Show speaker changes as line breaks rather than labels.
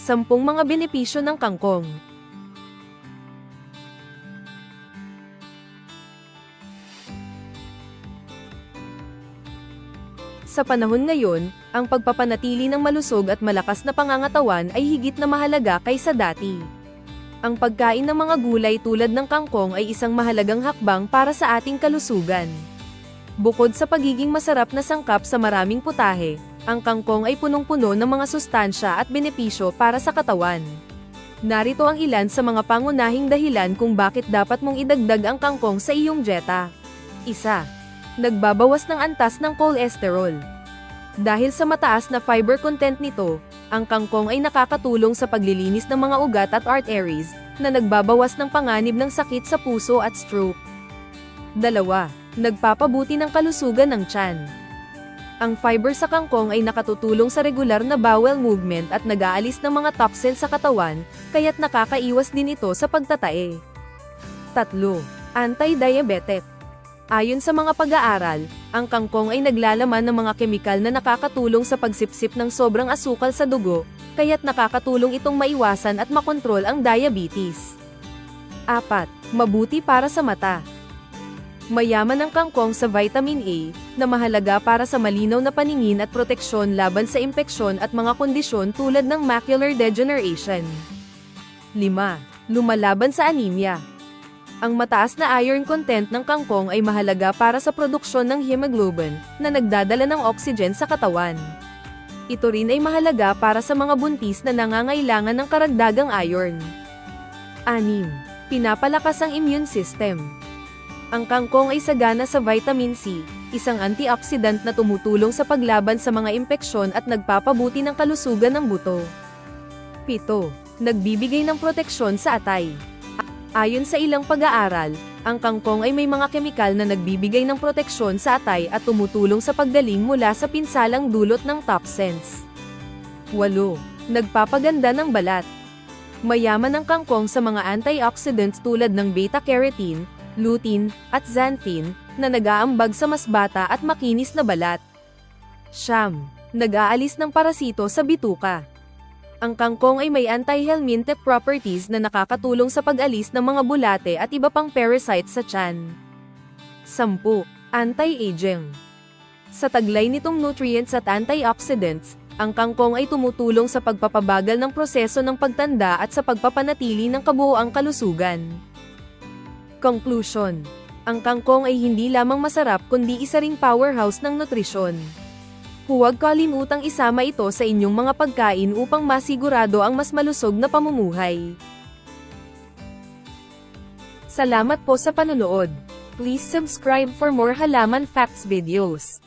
Sampung mga benepisyo ng kangkong. Sa panahon ngayon, ang pagpapanatili ng malusog at malakas na pangangatawan ay higit na mahalaga kaysa dati. Ang pagkain ng mga gulay tulad ng kangkong ay isang mahalagang hakbang para sa ating kalusugan. Bukod sa pagiging masarap na sangkap sa maraming putahe, ang kangkong ay punong-puno ng mga sustansya at benepisyo para sa katawan. Narito ang ilan sa mga pangunahing dahilan kung bakit dapat mong idagdag ang kangkong sa iyong dieta. Isa. Nagbabawas ng antas ng cholesterol. Dahil sa mataas na fiber content nito, ang kangkong ay nakakatulong sa paglilinis ng mga ugat at arteries, na nagbabawas ng panganib ng sakit sa puso at stroke. Dalawa. Nagpapabuti ng kalusugan ng tiyan. Ang fiber sa kangkong ay nakatutulong sa regular na bowel movement at nag-aalis ng mga toxins sa katawan, kaya't nakakaiwas din ito sa pagtatae. Tatlo. Anti-diabetic. Ayon sa mga pag-aaral, ang kangkong ay naglalaman ng mga kemikal na nakakatulong sa pagsipsip ng sobrang asukal sa dugo, kaya't nakakatulong itong maiwasan at makontrol ang diabetes. 4. Mabuti para sa mata. Mayaman ang kangkong sa vitamin A, na mahalaga para sa malinaw na paningin at proteksyon laban sa impeksyon at mga kondisyon tulad ng macular degeneration. 5. Lumalaban sa anemia. Ang mataas na iron content ng kangkong ay mahalaga para sa produksyon ng hemoglobin, na nagdadala ng oxygen sa katawan. Ito rin ay mahalaga para sa mga buntis na nangangailangan ng karagdagang iron. 6. Pinapalakas ang immune system. Ang kangkong ay sagana sa vitamin C, isang antioxidant na tumutulong sa paglaban sa mga impeksyon at nagpapabuti ng kalusugan ng buto. 7. Nagbibigay ng proteksyon sa atay. Ayon sa ilang pag-aaral, ang kangkong ay may mga kemikal na nagbibigay ng proteksyon sa atay at tumutulong sa paggaling mula sa pinsalang dulot ng toxins. 8. Nagpapaganda ng balat. Mayaman ang kangkong sa mga antioxidants tulad ng beta-carotene, lutein, at xanthin, na nag-aambag sa mas bata at makinis na balat. Siyam. Nag-aalis ng parasito sa bituka. Ang kangkong ay may anti-helmintic properties na nakakatulong sa pag-alis ng mga bulate at iba pang parasites sa tiyan. 10. Anti-aging. Sa taglay nitong nutrients at antioxidants, ang kangkong ay tumutulong sa pagpapabagal ng proseso ng pagtanda at sa pagpapanatili ng kabuoang kalusugan. Conclusion. Ang kangkong ay hindi lamang masarap kundi isa ring powerhouse ng nutrisyon. Huwag kalimutang isama ito sa inyong mga pagkain upang masigurado ang mas malusog na pamumuhay. Salamat po sa panonood. Please subscribe for more halaman facts videos.